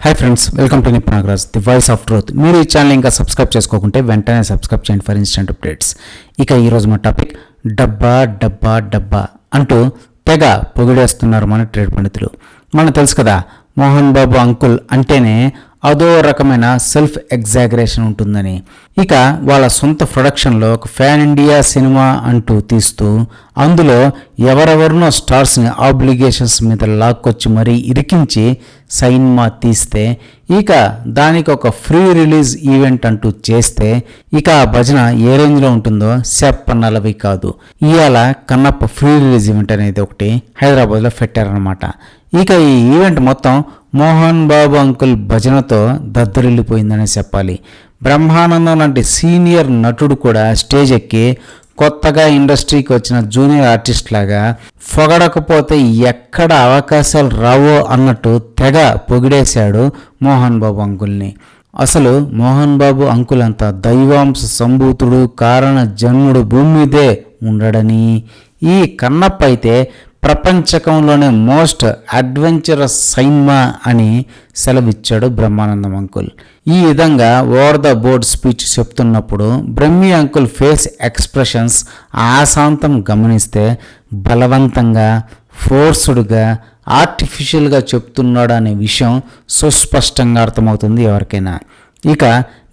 Hi friends welcome to Nipnagraj the voice of truth మీరు ఈ channel ఇంకా subscribe చేసుకోకుంటే వెంటనే సబ్స్క్రైబ్ చేయండి ఫర్ ఇన్స్టెంట్ అప్డేట్స్ ఇక ఈరోజు మా టాపిక్ డబ్బా డబ్బా డబ్బా అంటూ తెగ పొగిడేస్తున్నారు మన ట్రేడ్ పండితులు. మనకు తెలుసు కదా మోహన్ బాబు అంకుల్ అంటేనే అదో రకమైన సెల్ఫ్ ఎగ్జాగరేషన్ ఉంటుందని. ఇక వాళ్ళ సొంత ప్రొడక్షన్లో ఒక ఫ్యాన్ ఇండియా సినిమా అంటూ తీస్తూ అందులో ఎవరెవరినో స్టార్స్ని ఆబ్లిగేషన్స్ మీద లాక్కొచ్చి మరీ ఇరికించి సైన్మా తీస్తే ఇక దానికి ఒక ఫ్రీ రిలీజ్ ఈవెంట్ అంటూ చేస్తే ఇక ఆ భజన ఏ రేంజ్లో ఉంటుందో చెప్పనలవి కాదు. ఇవాళ కన్నప్ప ఫ్రీ రిలీజ్ ఈవెంట్ అనేది ఒకటి హైదరాబాద్లో పెట్టారనమాట ఇక ఈ ఈవెంట్ మొత్తం మోహన్ బాబు అంకుల్ భజనతో దద్దరిల్లిపోయిందని చెప్పాలి. బ్రహ్మానందం లాంటి సీనియర్ నటుడు కూడా స్టేజ్ ఎక్కి కొత్తగా ఇండస్ట్రీకి వచ్చిన జూనియర్ ఆర్టిస్ట్ లాగా పొగడకపోతే ఎక్కడ అవకాశాలు రావో అన్నట్టు తెగ పొగిడేశాడు మోహన్ బాబు అంకుల్ని. అసలు మోహన్ బాబు అంకుల్ అంత దైవాంశ సంభూతుడు కారణ జన్ముడు భూమి మీదే ఉండడని. ఈ కన్నప్ప అయితే ప్రపంచకంలోనే మోస్ట్ అడ్వెంచరస్ సైన్మా అని సెలవిచ్చాడు బ్రహ్మానందం అంకుల్. ఈ విధంగా ఓవర్ ద బోర్డ్ స్పీచ్ చెప్తున్నప్పుడు బ్రహ్మి అంకుల్ ఫేస్ ఎక్స్ప్రెషన్స్ ఆశాంతం గమనిస్తే బలవంతంగా ఫోర్స్డ్గా ఆర్టిఫిషియల్గా చెప్తున్నాడు అనే విషయం సుస్పష్టంగా అర్థమవుతుంది ఎవరికైనా. ఇక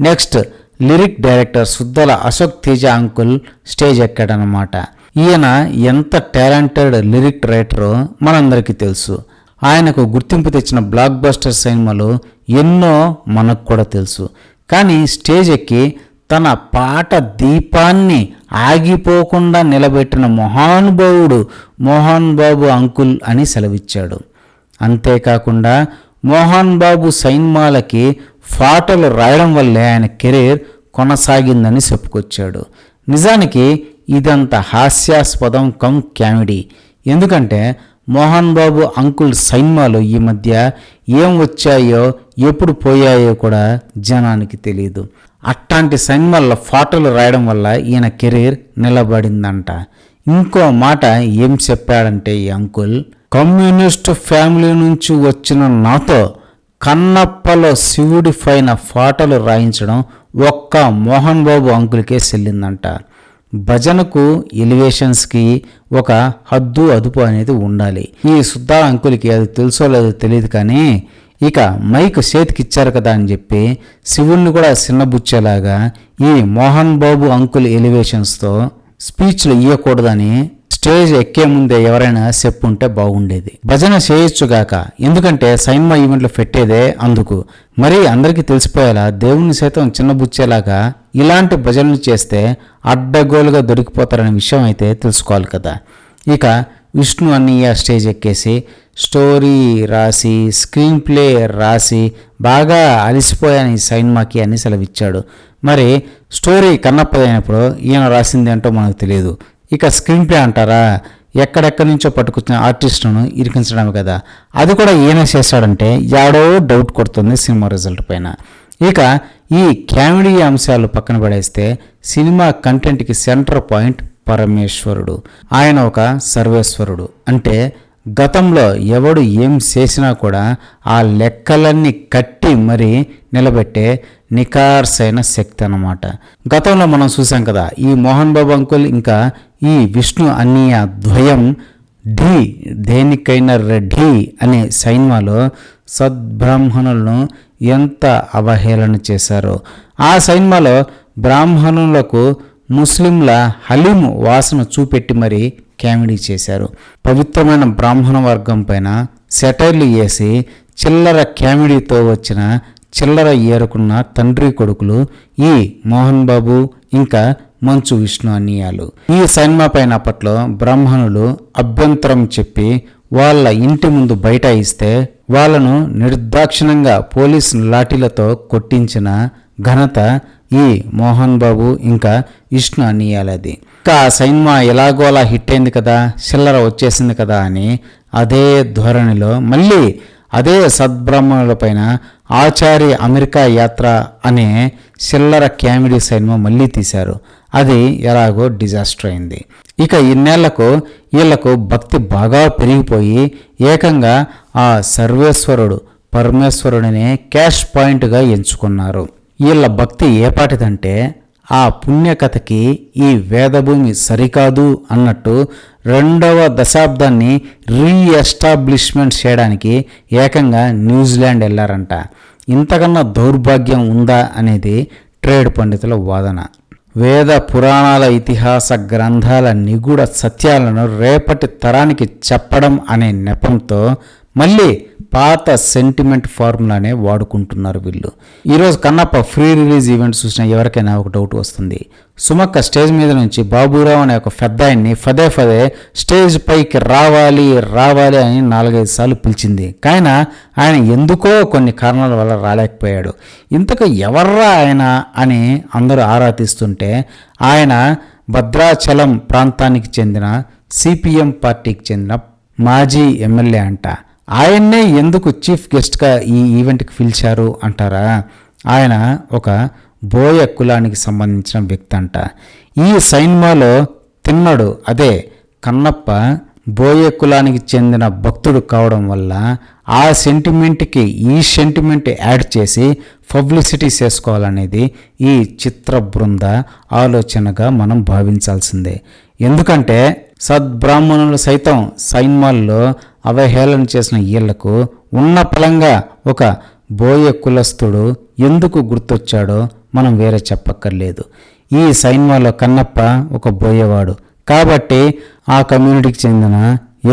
next lyric director Suddala Ashok Teja uncle stage ఎక్కాడనమాట ఈయన ఎంత టాలెంటెడ్ లిరిక్ రైటరో మనందరికీ తెలుసు. ఆయనకు గుర్తింపు తెచ్చిన బ్లాక్ బస్టర్ సినిమాలు ఎన్నో మనకు కూడా తెలుసు. కానీ స్టేజ్ ఎక్కి తన పాట దీపాన్ని ఆగిపోకుండా నిలబెట్టిన మహానుభావుడు మోహన్ బాబు అంకుల్ అని సెలవిచ్చాడు. అంతేకాకుండా మోహన్ బాబు సైన్మాలకి పాటలు రాయడం వల్లే ఆయన కెరీర్ కొనసాగిందని చెప్పుకొచ్చాడు. నిజానికి ఇదంత హాస్యాస్పదం కం కామెడీ ఎందుకంటే మోహన్ బాబు అంకుల్ సైన్మాలు ఈ మధ్య ఏం వచ్చాయో ఎప్పుడు పోయాయో కూడా జనానికి తెలియదు అట్లాంటి సైన్మాల్లో ఫోటోలు రాయడం వల్ల ఈయన కెరీర్ నిలబడిందంట. ఇంకో మాట ఏం చెప్పాడంటే ఈ అంకుల్ కమ్యూనిస్ట్ ఫ్యామిలీ నుంచి వచ్చిన నాతో కన్నప్పలో శివుడి పైన ఫోటోలు రాయించడం ఒక్క మోహన్ బాబు అంకుల్కే చెల్లిందంట భజనకు ఎలివేషన్స్కి ఒక హద్దు అదుపు అనేది ఉండాలి. ఈ సుద్దా అంకుల్కి అది తెలుసో లేదో తెలియదు కానీ ఇక మైక్ చేతికిచ్చారు కదా అని చెప్పి శివుణ్ణి కూడా చిన్నబుచ్చేలాగా ఈ మోహన్ బాబు అంకుల్ ఎలివేషన్స్తో స్పీచ్లు ఇవ్వకూడదని స్టేజ్ ఎక్కే ముందే ఎవరైనా చెప్పుంటే బాగుండేది. భజన చేయొచ్చుగాక ఎందుకంటే సైన్మా ఈవెంట్లు పెట్టేదే అందుకు. మరి అందరికీ తెలిసిపోయేలా దేవుణ్ణి సైతం చిన్నబుచ్చేలాగా ఇలాంటి భజనలు చేస్తే అడ్డగోలుగా దొరికిపోతారనే విషయం అయితే తెలుసుకోవాలి కదా. ఇక విష్ణు అన్నయ్య స్టేజ్ ఎక్కేసి స్టోరీ రాసి స్క్రీన్ ప్లే రాసి బాగా అలిసిపోయాను ఈ సైన్మాకి అని సెలవిచ్చాడు. మరి స్టోరీ కన్నప్పదైనప్పుడు ఈయన రాసింది ఏంటో మనకు తెలియదు. ఇక స్క్రీన్ ప్లే అంటారా? ఎక్కడెక్కడి నుంచో పట్టుకొచ్చిన ఆర్టిస్టును ఇరికించడమే కదా. అది కూడా ఈయన చేశాడంటే యాడో డౌట్ కొడుతుంది సినిమా రిజల్ట్ పైన. ఇక ఈ కామెడీ అంశాలు పక్కన పడేస్తే సినిమా కంటెంట్కి సెంటర్ పాయింట్ పరమేశ్వరుడు. ఆయన ఒక సర్వేశ్వరుడు. అంటే గతంలో ఎవడు ఏం చేసినా కూడా ఆ లెక్కలన్నీ కట్టి మరి నిలబెట్టే నికార్సైన శక్తి అన్నమాట. గతంలో మనం చూసాం కదా ఈ మోహన్ బాబు అంకుల్ ఇంకా ఈ విష్ణు అన్నీయ ద్వయం ఢీ దేనికైనా రెడ్డి అనే సైన్మాలో సద్బ్రాహ్మణులను ఎంత అవహేళన చేశారో. ఆ సైన్మాలో బ్రాహ్మణులకు ముస్లింల హలీం వాసన చూపెట్టి మరీ కామెడీ చేశారు. పవిత్రమైన బ్రాహ్మణ వర్గం పైన సెటైర్లు వేసి చిల్లర కామెడీతో వచ్చిన చిల్లర ఏరుకున్న తండ్రి కొడుకులు ఈ మోహన్ బాబు ఇంకా మంచు విష్ణు అన్నయ్యాలు ఈ సైన్మా పైన అప్పట్లో బ్రాహ్మణులు అభ్యంతరం చెప్పి వాళ్ళ ఇంటి ముందు బయట ఇస్తే వాళ్ళను నిర్దాక్షిణంగా పోలీస్ లాఠీలతో కొట్టించిన ఘనత ఈ మోహన్ బాబు ఇంకా విష్ణు అనియాలది ఇంకా ఆ సినిమా ఎలాగో హిట్ అయింది కదా చిల్లర వచ్చేసింది కదా అని అదే ధోరణిలో మళ్ళీ అదే సద్బ్రాహ్మణులపైన ఆచార్య అమెరికా యాత్ర అనే చిల్లర కామెడీ సినిమా మళ్ళీ తీశారు. అది ఎలాగో డిజాస్టర్ అయింది. ఇక ఇన్నేళ్ళకు వీళ్ళకు భక్తి బాగా పెరిగిపోయి ఏకంగా ఆ సర్వేశ్వరుడు పరమేశ్వరుడినే క్యాష్ పాయింట్గా ఎంచుకున్నారు. వీళ్ళ భక్తి ఏపాటిదంటే ఆ పుణ్యకథకి ఈ వేదభూమి సరికాదు అన్నట్టు రెండవ దశాబ్దాన్ని రీఎస్టాబ్లిష్మెంట్ చేయడానికి ఏకంగా న్యూజిలాండ్ వెళ్ళారంట. ఇంతకన్నా దౌర్భాగ్యం ఉందా అనేది ట్రేడ్ పండితుల వాదన. వేద పురాణాల ఇతిహాస గ్రంథాల నిగూఢ సత్యాలను రేపటి తరానికి చెప్పడం అనే నెపంతో మళ్ళీ పాత సెంటిమెంట్ ఫార్ములానే వాడుకుంటున్నారు వీళ్ళు. ఈరోజు కన్నప్ప ఫ్రీ రిలీజ్ ఈవెంట్ చూసిన ఎవరికైనా ఒక డౌట్ వస్తుంది. సుమక్క స్టేజ్ మీద నుంచి బాబురావు అనే ఒక పెద్ద ఆయన్ని ఫదే ఫదే స్టేజ్ పైకి రావాలి రావాలి అని నాలుగైదు సార్లు పిలిచింది. కాయన ఆయన ఎందుకో కొన్ని కారణాల వల్ల రాలేకపోయాడు. ఇంతకు ఎవర్రా ఆయన అని అందరూ ఆరా తీస్తుంటే ఆయన భద్రాచలం ప్రాంతానికి చెందిన సిపిఎం పార్టీకి చెందిన మాజీ ఎమ్మెల్యే అంట. ఆయన్నే ఎందుకు చీఫ్ గెస్ట్గా ఈ ఈవెంట్కి పిలిచారు అంటారా? ఆయన ఒక బోయ కులానికి సంబంధించిన వ్యక్తి అంట. ఈ సైన్మాలో తిన్నడు అదే కన్నప్ప బోయ కులానికి చెందిన భక్తుడు కావడం వల్ల ఆ సెంటిమెంట్కి ఈ సెంటిమెంట్ యాడ్ చేసి పబ్లిసిటీ చేసుకోవాలనేది ఈ చిత్ర బృంద ఆలోచనగా మనం భావించాల్సిందే. ఎందుకంటే సద్బ్రాహ్మణులు సైతం సైన్మాల్లో అవహేళన చేసిన ఈళ్ళకు ఉన్న పలంగా ఒక బోయ కులస్థుడు ఎందుకు గుర్తొచ్చాడో మనం వేరే చెప్పక్కర్లేదు. ఈ సైన్యంలో కన్నప్ప ఒక బోయవాడు. కాబట్టి ఆ కమ్యూనిటీకి చెందిన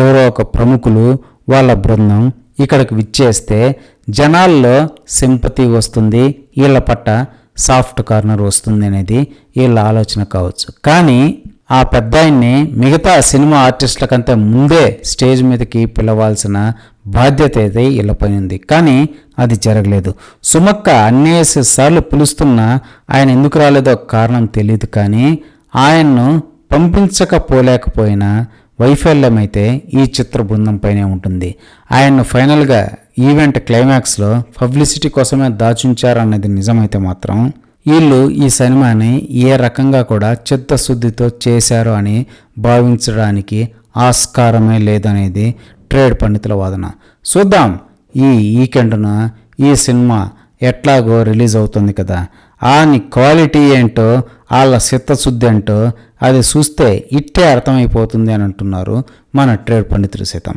ఎవరో ఒక ప్రముఖులు వాళ్ళ బృందం ఇక్కడికి విచ్చేస్తే జనాల్లో సింపతి వస్తుంది వీళ్ళ పట్ల సాఫ్ట్ కార్నర్ వస్తుంది అనేది వీళ్ళ ఆలోచన కావచ్చు. కానీ ఆ పెద్దాయన్ని మిగతా సినిమా ఆర్టిస్టుల కంటే ముందే స్టేజ్ మీదకి పిలవాల్సిన బాధ్యత అయితే ఇళ్ళపై ఉంది. కానీ అది జరగలేదు. సుమక్క అన్నేసి సార్లు పిలుస్తున్నా ఆయన ఎందుకు రాలేదో కారణం తెలియదు కానీ ఆయన్ను పంపించకపోలేకపోయినా వైఫల్యం అయితే ఈ చిత్ర బృందంపైనే ఉంటుంది. ఆయన్ను ఫైనల్గా ఈవెంట్ క్లైమాక్స్లో పబ్లిసిటీ కోసమే దాచుంచారన్నది నిజమైతే మాత్రం వీళ్ళు ఈ సినిమాని ఏ రకంగా కూడా చిత్తశుద్ధితో చేశారు అని భావించడానికి ఆస్కారమే లేదనేది ట్రేడ్ పండితుల వాదన. చూద్దాం ఈ వీకెండ్న ఈ సినిమా ఎట్లాగో రిలీజ్ అవుతుంది కదా. ఆని క్వాలిటీ ఏంటో వాళ్ళ చిత్తశుద్ధి ఏంటో అది చూస్తే ఇట్టే అర్థమైపోతుంది అని అంటున్నారు మన ట్రేడ్ పండితులు సైతం.